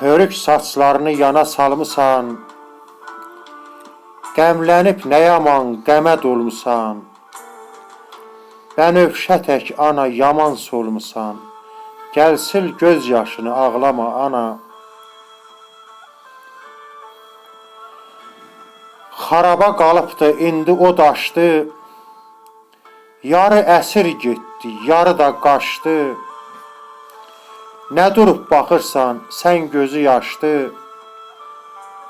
Hörük saçlarını yana salmısan, Qəmlənib nə yaman qəmə dolmusan. Bənövşə tək ana yaman solmusan. Gəl sil göz yaşını ağlama ana. Xaraba qalıbdı indi o daşdı. Yarı əsir getdi, yarı da qaçdı. Nə durub baxırsan, sən gözü yaşdı.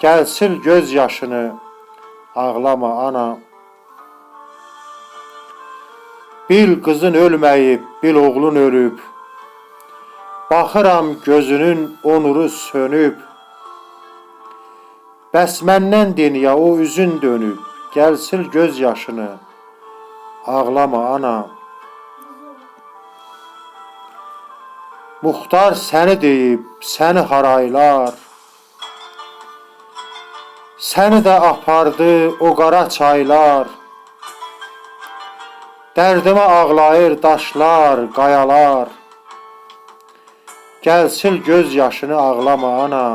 Gəl sil göz yaşını, ağlama ana. Bil qızın ölməyib, bil oğlun ölüb. Baxıram gözünün onuru sönüb. Bəs məndən dünya o üzün dönüb. Gəl sil göz yaşını, ağlama ana. Muxtar səni deyib, səni haraylar. Səni də apardı o qara çaylar. Dərdimə ağlayır daşlar, qayalar. Gəl sil göz yaşını ağlama ana.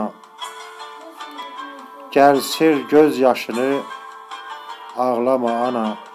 Gəl sil göz yaşını ağlama ana.